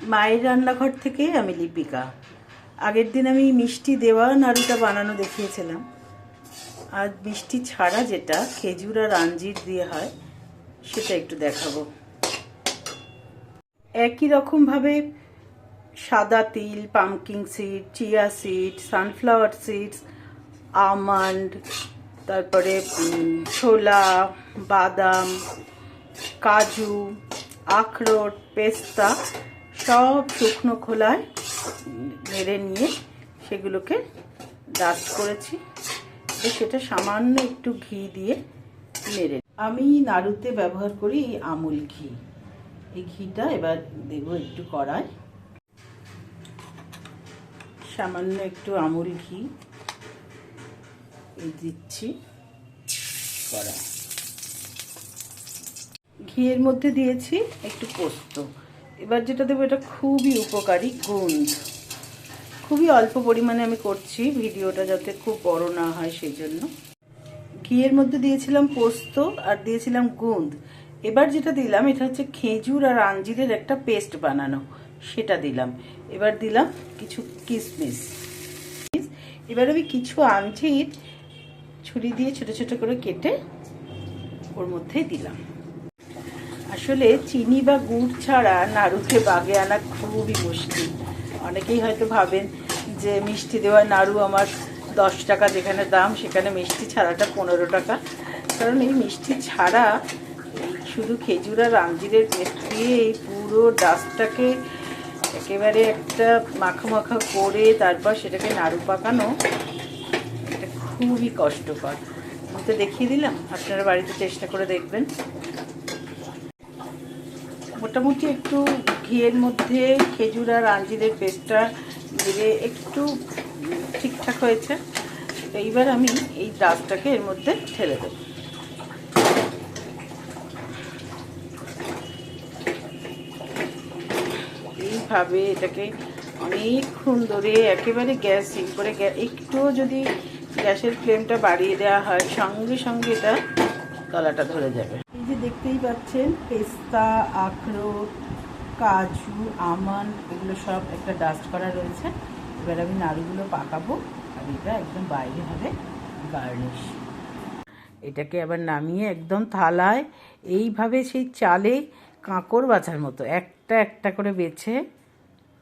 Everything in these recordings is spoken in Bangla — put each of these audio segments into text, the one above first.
মায়ের রান্নাঘর থেকে আমি লিপিকা। আগের দিন আমি মিষ্টি দেওয়া নাড়ুটা বানানো দেখিয়েছিলাম। আর মিষ্টি ছাড়া যেটা খেজুর আর আঞ্জির দিয়ে হয়, সেটা একটু দেখাবো। একই রকমভাবে সাদা তিল pumpkin seed, chia seed, sunflower seeds, almond, তারপরে ছোলা, বাদাম, কাজু, আখরোট, পেস্তা সব শুকনো খোলায় নেড়ে নিয়ে সেগুলোকে ডাস্ট করেছি। সেটা সামান্য একটু ঘি দিয়ে নেড়ে আমি নাড়ুতে ব্যবহার করি এই আমুল ঘি। এই ঘিটা এবার দেবো একটু কড়ায় সামান্য একটু আমুল ঘি দিচ্ছি কড়ায় ঘিয়ের মধ্যে দিয়েছি একটু পোস্ত। এবার যেটা দেবো, এটা খুবই উপকারী গুন্দ খুবই অল্প পরিমাণে আমি করছি ভিডিওটা যাতে খুব বড় না হয় সেই জন্য ঘিয়ের মধ্যে দিয়েছিলাম পোস্ত আর দিয়েছিলাম গুন্দ। এবার যেটা দিলাম, এটা হচ্ছে খেজুর আর আঞ্জিরের একটা পেস্ট বানানো। সেটা দিলাম। এবার দিলাম কিছু কিশমিশ এবার আমি কিছু আঞ্জির ছুরি দিয়ে ছোট ছোট করে কেটে ওর মধ্যেই দিলাম। আসলে চিনি বা গুড় ছাড়া নাড়ুকে বাগে আনা খুবই মুশকিল। অনেকেই হয়তো ভাবেন যে মিষ্টি দেওয়া নাড়ু আমার দশ টাকা যেখানে দাম, সেখানে মিষ্টি ছাড়াটা পনেরো টাকা। কারণ এই মিষ্টি ছাড়া শুধু খেজুর আর আঞ্জিরের পেস্ট দিয়ে এই পুরো ডাস্টটাকে একেবারে একটা মাখা মাখা করে তারপর সেটাকে নাড়ু পাকানো, এটা খুবই কষ্টকর। আমি তো দেখিয়ে দিলাম, আপনারা বাড়িতে চেষ্টা করে দেখবেন। মোটামুটি একটু ঘিয়ের মধ্যে খেজুর আর আঞ্জিরের পেস্টটা দিলে একটু ঠিকঠাক হয়েছে। এইবার আমি এই ডাস্টটাকে এর মধ্যে ঠেলে দেব। এইভাবে এটাকে অনেকক্ষণ ধরে একেবারে গ্যাস সিম করে একটুও যদি গ্যাসের ফ্লেমটা বাড়িয়ে দেওয়া হয়, সঙ্গে সঙ্গে এটা তলাটা ধরে যাবে। এই যে দেখতেই পাচ্ছেন, পেস্তা, আখরোট, কাজু আমন্ড এগুলো সব একটা ডাস্ট করা রয়েছে। এবার আমি নাড়ুগুলো পাকাবো, আর এটা একদম বাইরে হবে গার্নিশ এটাকে আবার নামিয়ে একদম থালায়, এইভাবে সেই চালে কাঁকড় বাছার মতো, একটা একটা করে বেছে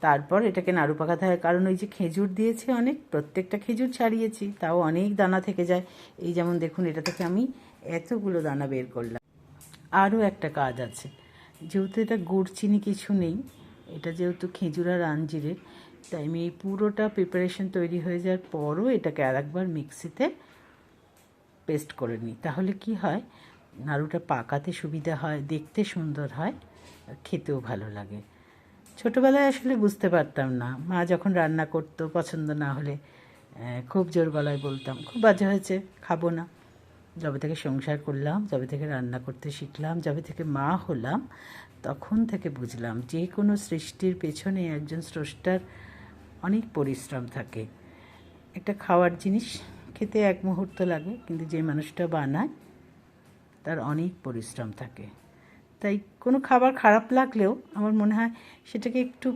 তারপর এটাকে নাড়ু পাকাতে হয় কারণ ওই যে খেজুর দিয়েছে অনেক, প্রত্যেকটা খেজুর ছাড়িয়েছি, তাও অনেক দানা থেকে যায়। এই যেমন দেখুন, এটা থেকে আমি এতগুলো দানা বের করলাম। আরও একটা কাজ আছে, যেহেতু এটা গুড় চিনি কিছু নেই, এটা যেহেতু খেজুর আর আঞ্জিরের, তাই আমি এই পুরোটা প্রিপারেশন তৈরি হয়ে যাওয়ার পরও এটাকে আরেকবার মিক্সিতে পেস্ট করে নিই। তাহলে কি হয়, নাড়ুটা পাকাতে সুবিধা হয়, দেখতে সুন্দর হয় খেতেও ভালো লাগে। ছোটোবেলায় আসলে বুঝতে পারতাম না। মা যখন রান্না করতো, পছন্দ না হলে খুব জোর গলায় বলতাম, খুব বাজে হয়েছে, খাব না। যবে থেকে সংসার করলাম, যবে থেকে রান্না করতে শিখলাম, যবে থেকে মা হলাম, তখন থেকে বুঝলাম যে কোনো সৃষ্টির পেছনে একজন স্রষ্টার অনেক পরিশ্রম থাকে। একটা খাওয়ার জিনিস খেতে এক মুহূর্ত লাগে, কিন্তু যে মানুষটা বানায়, তার অনেক পরিশ্রম থাকে। তাই কোনো খাবার খারাপ লাগলেও আমার মনে হয় সেটাকে একটু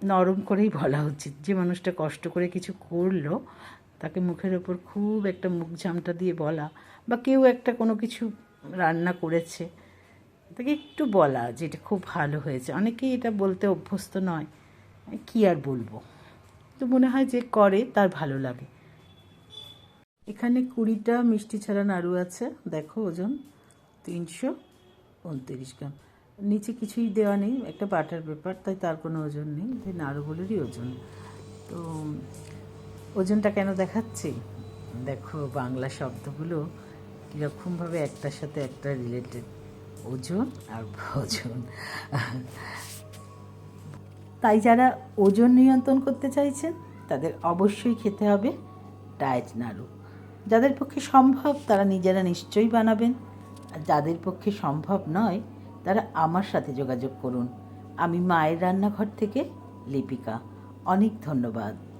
নরম করেই বলা উচিত। যে মানুষটা কষ্ট করে কিছু করল, তাকে মুখের ওপর খুব একটা মুখ ঝামটা দিয়ে বলা বা কেউ একটা কোনো কিছু রান্না করেছে, তাকে একটু বলা যে এটা খুব ভালো হয়েছে। অনেকেই এটা বলতে অভ্যস্ত নয়, কি আর বলব? তো মনে হয় যে করে, তার ভালো লাগে। এখানে কুড়িটা মিষ্টি ছাড়া নাড়ু আছে, দেখো ওজন তিনশো। উনত্রিশ গ্রাম। নিচে কিছুই দেওয়া নেই, একটা বাটার পেপার, তাই তার কোনো ওজন নেই তাই নাড়ুগুলোরই ওজন। তো ওজনটা কেন দেখাচ্ছি? দেখো বাংলা শব্দগুলো কীরকমভাবে একটার সাথে একটা রিলেটেড ওজন আর ভোজন। তাই যারা ওজন নিয়ন্ত্রণ করতে চাইছেন, তাদের অবশ্যই খেতে হবে ডায়েট নাড়ু। যাদের পক্ষে সম্ভব, তারা নিজেরা নিশ্চয়ই বানাবেন। যাদের পক্ষে সম্ভব নয়, তারা আমার সাথে যোগাযোগ করুন। আমি মায়ের রান্নাঘর থেকে লিপিকা। অনেক ধন্যবাদ।